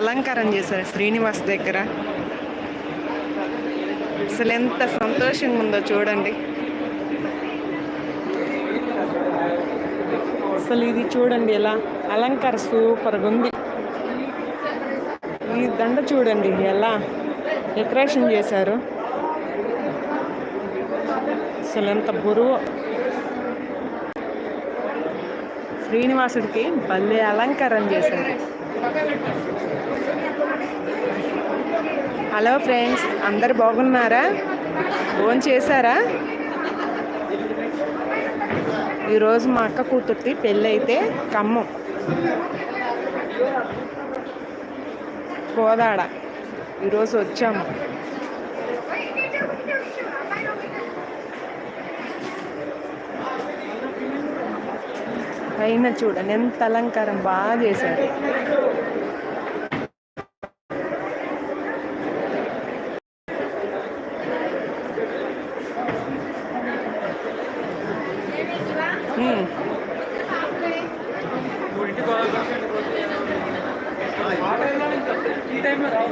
అలంకారం చేశారు శ్రీనివాస్ దగ్గర. అసలు ఎంత సంతోషంగా ఉందో చూడండి. అసలు ఇది చూడండి ఎలా అలంకారం సూపర్గా ఉంది. ఈ దండ చూడండి ఎలా డెకరేషన్ చేశారు. అసలు ఎంత బరువు. శ్రీనివాసుడికి భలే అలంకారం చేశారు. హలో ఫ్రెండ్స్ అందరు బాగున్నారా? ఫోన్ చేశారా? ఈరోజు మా అక్క కూతుర్తి పెళ్ళి అయితే ఖమ్మం. కోదాడ. ఈరోజు వచ్చాము. పైన చూడండి ఎంత అలంకారం బాగా చేశారు. ఈ టైంలో రావు